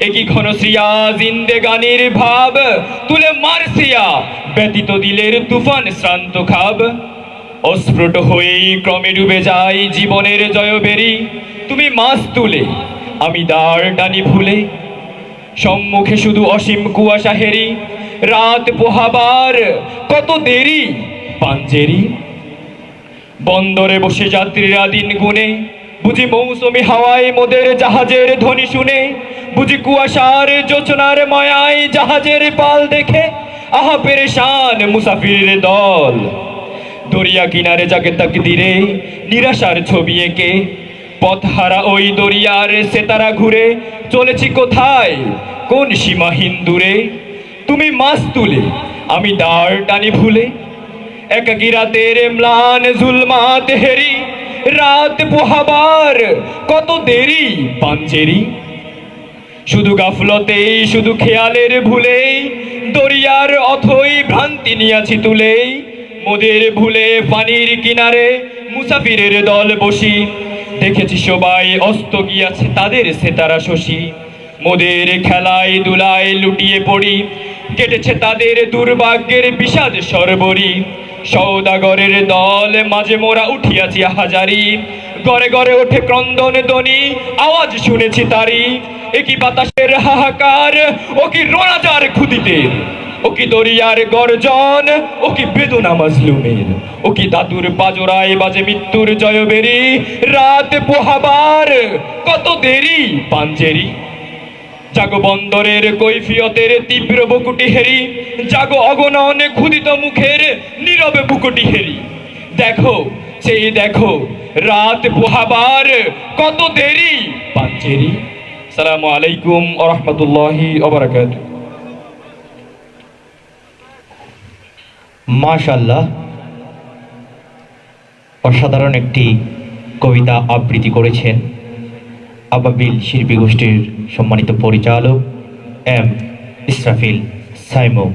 একই ঘনশ্রিয়া জিন্দেগানির ভাব, তুলে মারসিয়া ব্যতীত দিলের তুফান শ্রান্ত খাব। অস্ফুট হয়েই ক্রমে ডুবে যায় জীবনের জয়বেরি। তুমি মাছ তুলে, আমি দাঁড় টানি ভুলে। সম্মুখে শুধু অসীম কুয়াশা হেরি, রাত পোহাবার কত দেরি পাঞ্জেরি। বন্দরে বসে যাত্রীরা দিন গুনে বুঝি মৌসুমি হাওয়ায় মোদের জাহাজের ধ্বনি শুনে বুঝি কুয়াশার যোচনার মায়ায় জাহাজের পাল দেখে, আহা পেরেশান মুসাফিরের দল। দরিয়া কিনারে যাকে তাকে দিরে নিরাশার ছবি এঁকে। পথহারা ওই দরিয়ার সেতারা ঘুরে, চলেছি কোথায়? কোন সীমাহীন দূরে? তুমি মাছ তুলে, আমি দাঁড় টানি ভুলে। একাকি রাতের ম্লান জুলমাত হেরি, রাত পোহাবার কত দেরি পাঞ্চেরি শুধু গাফলতেই শুধু খেয়ালের ভুলেই দরিয়ার অথই ভ্রান্তি নিয়াছি তুলেই মোদের ভুলে পানির কিনারে মুসাফিরের দল বসি। দেখেছি সবাই অস্ত গিয়াছে তাদের সেতারা শশী। মোদের খেলায় দুলায় লুটিয়ে পড়ি। কেটেছে তাদের দুর্ভাগ্যের বিষাদ সরবরি। সৌদাগরের দল মাঝে মোরা উঠিয়াছি হাজারি। গড়ে গড়ে ওঠে ক্রন্দন ধ্বনি, আওয়াজ শুনেছি তারি। একই বাতাসের হাহাকার ও কি রোনাজার খুদিতে ও কি দরিয়ার গর্জন ও কি বেদনা মাজলুমের ও কি দাদুর বাজরায় বাজে মৃত্যুর জয়বেরি রাত পোহাবার, কত দেরি পাঞ্জেরি। জাগো বন্দরের কৈফিয়তের তীব্র বুকুটি হেরি, জাগো অগণন ক্ষুদিত মুখের নীরবে বুকুটি হেরি। দেখো, সেই দেখো, রাত পোহাবার, কত দেরি পাঞ্চেরি সালামু আলাইকুম রহমতুল্লাহি ওবরাকাত মাশাল্লাহ অসাধারণ একটি কবিতা আবৃত্তি করেছেন আবাবিল শিল্পী গোষ্ঠীর সম্মানিত পরিচালক এম ইসরাফিল সাইমুম।